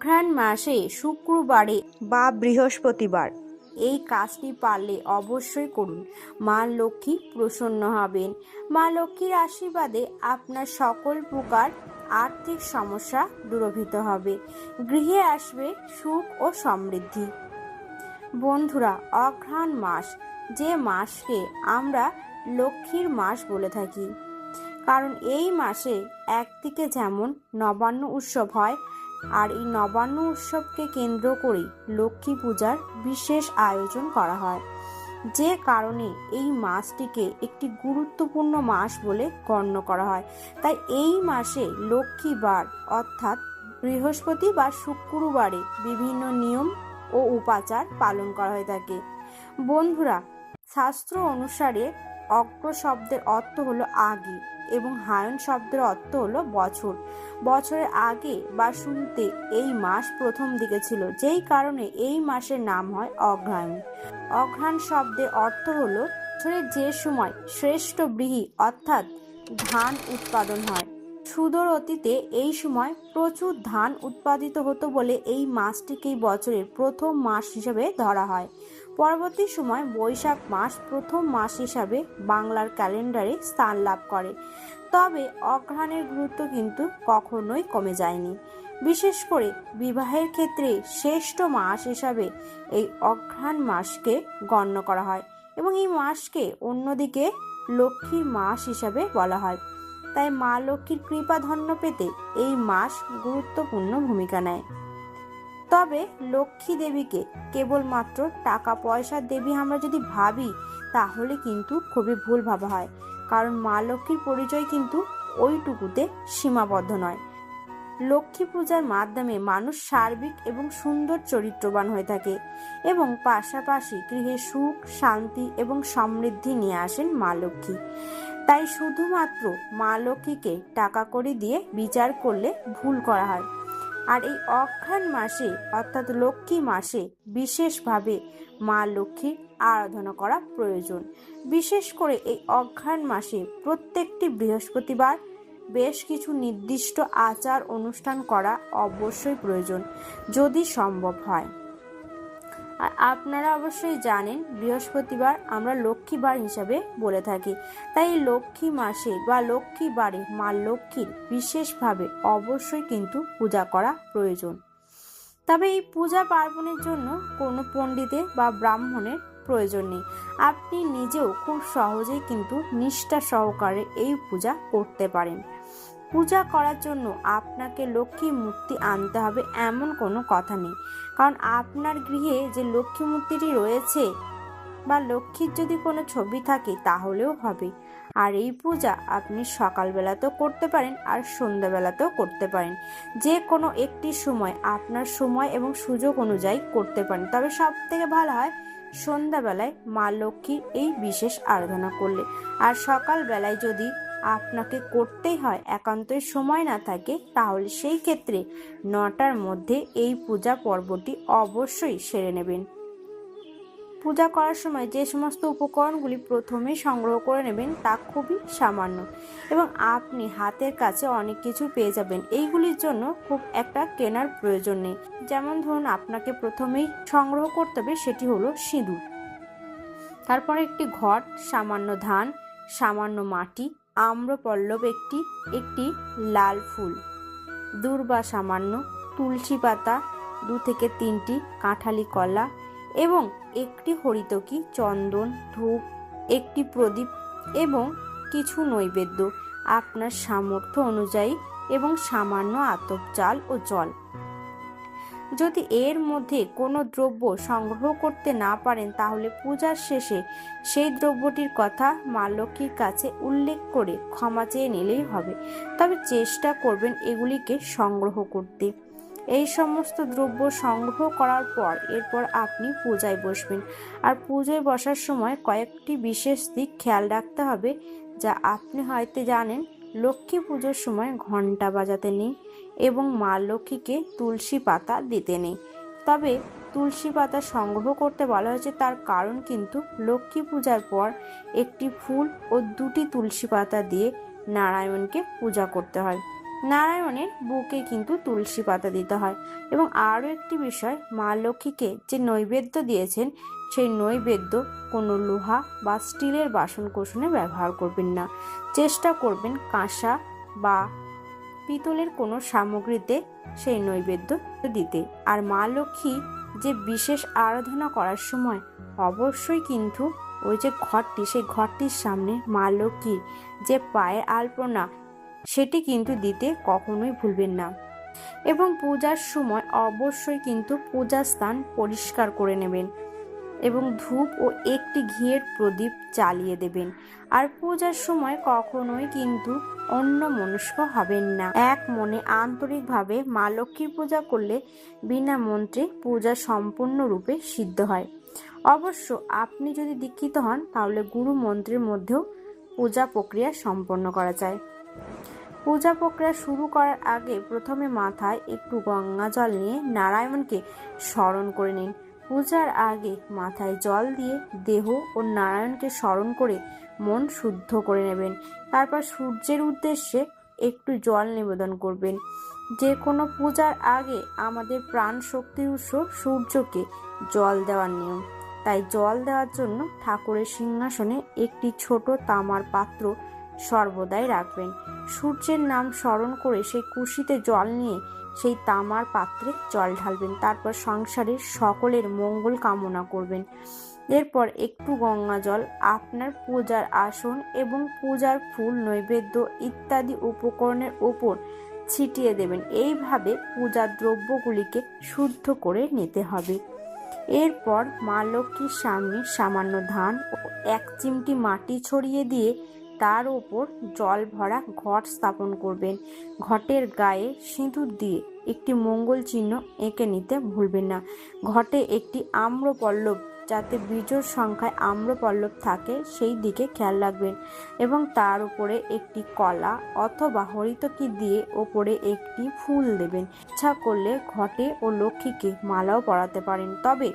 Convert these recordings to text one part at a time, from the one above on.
অঘ্রাণ মাসে শুক্রবারে বা বৃহস্পতিবার। এই কাজটি পারলে অবশ্যই করুন। মা লক্ষ্মী প্রসন্ন হবেন। মা লক্ষ্মীর আশীর্বাদে আপনার সকল প্রকার আর্থিক সমস্যা দূরভূত হবে। গৃহে আসবে সুখ ও সমৃদ্ধি। বন্ধুরা, অঘ্রাণ মাস, যে মাসকে আমরা লক্ষ্মীর মাস বলে থাকি। কারণ এই মাসে একদিকে যেমন নবান্ন উৎসব হয় আর এই নবান্ন উৎসবকে কেন্দ্র করেই লক্ষ্মী পূজার বিশেষ আয়োজন করা হয়। যে কারণে এই মাসটিকে একটি গুরুত্বপূর্ণ মাস বলে গণ্য করা হয়। তাই এই মাসে লক্ষ্মীবার অর্থাৎ বৃহস্পতি বা শুক্রবারে বিভিন্ন নিয়ম ও উপাচার পালন করা হয়ে থাকে। বন্ধুরা, শাস্ত্র অনুসারে অগ্র শব্দের অর্থ হলো আগে। এবং হায়ন শব্দের অর্থ হলো বছর। বছরের আগে বা শুরুতে এই মাস প্রথম দিকে ছিল, যেই কারণে এই মাসের নাম হয় অঘ্রায়ণ। অঘ্রাণ শব্দের অর্থ হলো বছরের যে সময় শ্রেষ্ঠ বৃহি অর্থাৎ ধান উৎপাদন হয়। সুদূর অতীতে এই সময় প্রচুর ধান উৎপাদিত হতো বলে এই মাসটিকেই বছরের প্রথম মাস হিসেবে ধরা হয়। পরবর্তী সময় বৈশাখ মাস প্রথম মাস হিসাবে বাংলার ক্যালেন্ডারে স্থান লাভ করে। তবে অঘ্রাণের গুরুত্ব কিন্তু কখনোই কমে যায়নি। বিশেষ করে বিবাহের ক্ষেত্রে শ্রেষ্ঠ মাস হিসাবে এই অঘ্রাণ মাসকে গণ্য করা হয় এবং এই মাসকে অন্যদিকে লক্ষ্মীর মাস হিসাবে বলা হয়। তাই মা লক্ষ্মীর কৃপা ধন্য পেতে এই মাস গুরুত্বপূর্ণ ভূমিকা নেয়। তবে লক্ষ্মী দেবীকে কেবলমাত্র টাকা পয়সার দেবী আমরা যদি ভাবি, তাহলে কিন্তু খুবই ভুল ভাবা হয়। কারণ মা লক্ষ্মীর পরিচয় কিন্তু ওইটুকুতে সীমাবদ্ধ নয়। লক্ষ্মী পূজার মাধ্যমে মানুষ সার্বিক এবং সুন্দর চরিত্রবান হয়ে থাকে এবং পাশাপাশি গৃহে সুখ, শান্তি এবং সমৃদ্ধি নিয়ে আসেন মা লক্ষ্মী। তাই শুধুমাত্র মা লক্ষ্মীকে টাকা করে দিয়ে বিচার করলে ভুল করা হয়। আর এই অঘ্রাণ মাসে, অর্থাৎ লক্ষ্মী মাসে, বিশেষভাবে মা লক্ষ্মীর আরাধনা করা প্রয়োজন। বিশেষ করে এই অঘ্রাণ মাসে প্রত্যেকটি বৃহস্পতিবার বেশ কিছু নির্দিষ্ট আচার অনুষ্ঠান করা অবশ্যই প্রয়োজন, যদি সম্ভব হয়। আর আপনারা অবশ্যই জানেন, বৃহস্পতিবার আমরা লক্ষ্মীবার হিসাবে বলে থাকি। তাই লক্ষ্মী মাসে বা লক্ষ্মী লক্ষ্মীবারে মা লক্ষ্মীর বিশেষভাবে অবশ্যই কিন্তু পূজা করা প্রয়োজন। তবে এই পূজা পার্বণের জন্য কোনো পণ্ডিতের বা ব্রাহ্মণের প্রয়োজন নেই। আপনি নিজেও খুব সহজেই কিন্তু নিষ্ঠা সহকারে এই পূজা করতে পারেন। পূজা করার জন্য আপনাকে লক্ষ্মী মূর্তি আনতে হবে এমন কোনো কথা নেই। কারণ আপনার গৃহে যে লক্ষ্মী মূর্তিটি রয়েছে বা লক্ষ্মীর যদি কোনো ছবি থাকে তাহলেও হবে। আর এই পূজা আপনি সকালবেলাতেও করতে পারেন আর সন্ধ্যাবেলাতেও করতে পারেন। যে কোনো একটি সময় আপনার সময় এবং সুযোগ অনুযায়ী করতে পারেন। তবে সব থেকে ভালো হয় সন্ধ্যাবেলায় মা লক্ষ্মীর এই বিশেষ আরাধনা করলে। আর সকালবেলায় যদি আপনাকে করতেই হয়, একান্তই সময় না থাকে, তাহলে সেই ক্ষেত্রে নটার মধ্যে এই পূজা পর্বটি অবশ্যই সেরে নেবেন। পূজা করার সময় যে সমস্ত উপকরণগুলি প্রথমেই সংগ্রহ করে নেবেন তা খুবই সামান্য এবং আপনি হাতের কাছে অনেক কিছু পেয়ে যাবেন। এইগুলির জন্য খুব একটা কেনার প্রয়োজন নেই। যেমন ধরুন, আপনাকে প্রথমেই সংগ্রহ করতে হবে সেটি হলো সিঁদুর। তারপর একটি ঘট, সামান্য ধান, সামান্য মাটি আম্রপল্লব একটি একটি লাল ফুল। দূর্বা সামান্য, তুলসী পাতা, দু থেকে তিনটি কাঁঠালি কলা এবং একটি হরিতকি, চন্দন, ধূপ, একটি প্রদীপ এবং কিছু নৈবেদ্য। আপনার সামর্থ্য অনুযায়ী এবং সামান্য আতপ চাল ও জল। যদি এর মধ্যে কোনো দ্রব্য সংগ্রহ করতে না পারেন, তাহলে পূজার শেষে সেই দ্রব্যটির কথা মা লক্ষ্মীর কাছে উল্লেখ করে ক্ষমা চেয়ে নিলেই হবে। তবে চেষ্টা করবেন এগুলিকে সংগ্রহ করতে। এই সমস্ত দ্রব্য সংগ্রহ করার পর এরপর আপনি পূজায় বসবেন। আর পূজায় বসার সময় কয়েকটি বিশেষ দিক খেয়াল রাখতে হবে, যা আপনি হয়তো জানেন। লক্ষ্মী পুজোর সময় ঘণ্টা বাজাতে নেই এবং মা লক্ষ্মীকে তুলসী পাতা দিতে নেই। তবে তুলসী পাতা সংগ্রহ করতে বলা হয়েছে, তার কারণ কিন্তু লক্ষ্মী পূজার পর একটি ফুল ও দুটি তুলসী পাতা দিয়ে নারায়ণকে পূজা করতে হয়। নারায়ণের বুকে কিন্তু তুলসী পাতা দিতে হয় এবং আরও একটি বিষয়, মা লক্ষ্মীকে যে নৈবেদ্য দিয়েছেন, সেই নৈবেদ্য কোনো লোহা বা স্টিলের বাসন কোসনে ব্যবহার করবেন না। চেষ্টা করবেন কাঁসা বা পিতলের কোনো সামগ্রীতে সেই নৈবেদ্য দিতে। আর মা লক্ষ্মী যে বিশেষ আরাধনা করার সময় অবশ্যই কিন্তু ওই যে ঘরটি, সেই ঘরটির সামনে মা লক্ষ্মীর যে পায়ের আলপনা সেটি কিন্তু দিতে কখনোই ভুলবেন না। এবং পূজার সময় অবশ্যই কিন্তু পূজা স্থান পরিষ্কার করে নেবেন এবং ধূপ ও একটি ঘিয়ের প্রদীপ জ্বালিয়ে দেবেন। আর পূজার সময় কখনোই কিন্তু অন্য মনস্ক হবেন না। এক মনে আন্তরিকভাবে মা লক্ষ্মীর পূজা করলে বিনা মন্ত্রে পূজা সম্পূর্ণরূপে সিদ্ধ হয়। অবশ্য আপনি যদি দীক্ষিত হন, তাহলে গুরু মন্ত্রের মধ্যেও পূজা প্রক্রিয়া সম্পন্ন করা যায়। পূজা প্রক্রিয়া শুরু করার আগে প্রথমে মাথায় একটু গঙ্গা জল নিয়ে নারায়ণকে স্মরণ করে নিন। পূজার আগে মাথায় জল দিয়ে দেহ ও নারায়ণকে স্মরণ করে মন শুদ্ধ করে নেবেন। তারপর সূর্যের উদ্দেশ্যে একটু জল নিবেদন করবেন। যে কোনো পূজার আগে আমাদের প্রাণ শক্তির উৎস সূর্যকে জল দেওয়ার নিয়ম। তাই জল দেওয়ার জন্য ঠাকুরের সিংহাসনে একটি ছোট তামার পাত্র সর্বদাই রাখবেন। সূর্যের নাম স্মরণ করে সেই কুশিতে জল নিয়ে সেই তামার পাত্রে জল ঢালবেন। তারপর সংসারের সকলের মঙ্গল কামনা করবেন। এরপর একটু গঙ্গা জল, আপনার পূজার আসন এবং পূজার ফুল, নৈবেদ্য ইত্যাদি উপকরণের ওপর ছিটিয়ে দেবেন। এইভাবে পূজার দ্রব্যগুলিকে শুদ্ধ করে নিতে হবে। এরপর মা লক্ষ্মীর সামনে সামান্য ধান ও এক চিমটি মাটি ছড়িয়ে দিয়ে তার ওপর জল ভরা ঘট স্থাপন করবেন। ঘটের গায়ে সিঁদুর দিয়ে একটি মঙ্গল চিহ্ন এঁকে নিতে ভুলবেন না। ঘটে একটি আম্রপল্লব যাতে বীজোর সংখ্যায় আম্রপল্লব থাকে, সেই দিকে খেয়াল রাখবেন এবং তার উপরে একটি কলা অথবা হরিতকি দিয়ে ওপরে একটি ফুল দেবেন। ইচ্ছা করলে ঘটে ও লক্ষ্মীকে মালাও পরাতে পারেন। তবে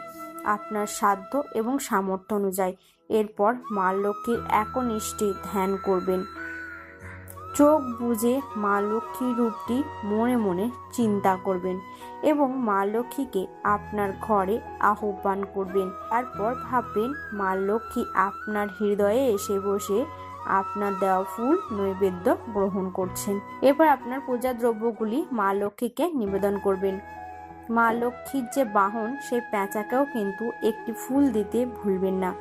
আপনার সাধ্য এবং সামর্থ্য অনুযায়ী। এরপর মা লক্ষ্মীর একনিষ্ঠে ধ্যান করবেন। চোখ বুঝে মা লক্ষ্মীর রূপটি মনে মনে চিন্তা করবেন এবং মা লক্ষ্মীকে আপনার ঘরে আহ্বান করবেন। তারপর ভাববেন মা লক্ষ্মী আপনার হৃদয়ে এসে বসে আপনার দেওয়া ফুল নৈবেদ্য গ্রহণ করছেন। এবার আপনার পূজা দ্রব্যগুলি মা লক্ষ্মীকে নিবেদন করবেন। মা লক্ষ্মীর যে বাহন, সেই প্যাঁচাকেও কিন্তু একটি ফুল দিতে ভুলবেন না।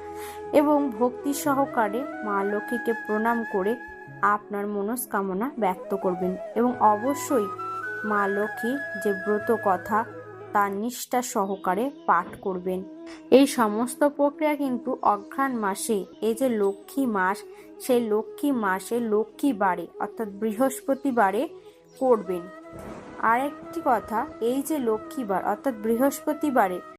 এবং ভক্তি সহকারে মা লক্ষ্মীকে প্রণাম করে আপনার মনস্কামনা ব্যক্ত করবেন। এবং অবশ্যই মা লক্ষ্মীর যে ব্রত কথা, তার নিষ্ঠা সহকারে পাঠ করবেন। এই সমস্ত প্রক্রিয়া কিন্তু অঘ্রাণ মাসে, এই যে লক্ষ্মী মাস, সেই লক্ষ্মী মাসে লক্ষ্মী বারে, অর্থাৎ বৃহস্পতিবারে করবেন। আরেকটি কথা এই যে লক্ষ্মীবার অর্থাৎ বৃহস্পতিবারে